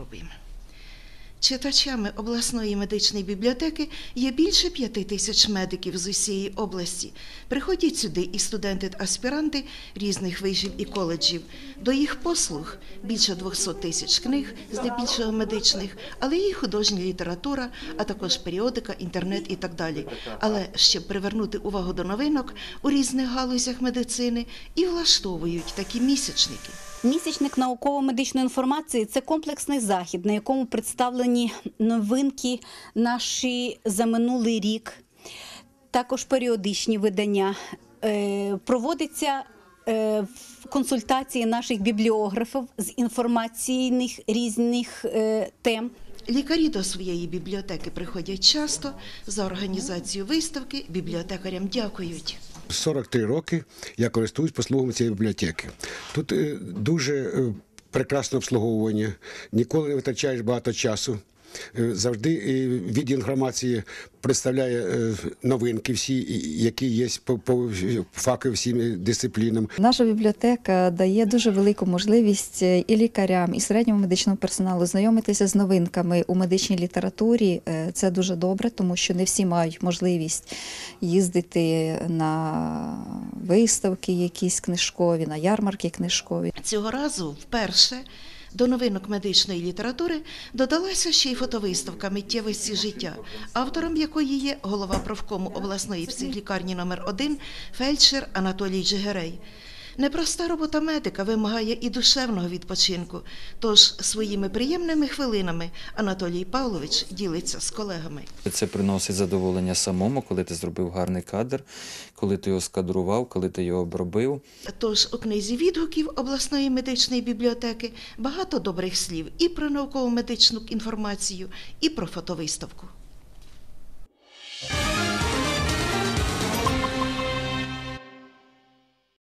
Робимо. Читачами обласної медичної бібліотеки є більше п'яти тисяч медиків з усієї області. Приходять сюди і студенти-аспіранти різних вишів і коледжів. До їх послуг більше 200 тисяч книг, здебільшого медичних, але і художня література, а також періодика, інтернет і так далі. Але щоб привернути увагу до новинок у різних галузях медицини і влаштовують такі місячники. Місячник науково-медичної інформації це комплексний захід, на якому представлені новинки наші за минулий рік, також періодичні видання. Е, Проводиться е, консультації наших бібліографів з інформаційних різних е, тем. Лікарі до своєї бібліотеки приходять часто. За організацію виставки бібліотекарям дякують. 43 роки я користуюсь послугами цієї бібліотеки. Тут е, дуже е, прекрасне обслуговування, ніколи не витрачаєш багато часу. Е, Завжди е, відділ інформації представляє е, новинки, всі, які є по, по факу всім дисциплінам. Наша бібліотека дає дуже велику можливість і лікарям, і середньому медичному персоналу знайомитися з новинками у медичній літературі. Це дуже добре, тому що не всі мають можливість їздити на виставки, якісь книжкові, на ярмарки книжкові. Цього разу вперше до новинок медичної літератури додалася ще й фотовиставка миттєвості життя, автором якої є голова профкому обласної психлікарні номер 1 фельдшер Анатолій Джигерей. Непроста робота медика вимагає і душевного відпочинку. Тож своїми приємними хвилинами Анатолій Павлович ділиться з колегами. Це приносить задоволення самому, коли ти зробив гарний кадр, коли ти його скадрував, коли ти його обробив. Тож у книзі відгуків обласної медичної бібліотеки багато добрих слів і про науково-медичну інформацію, і про фотовиставку.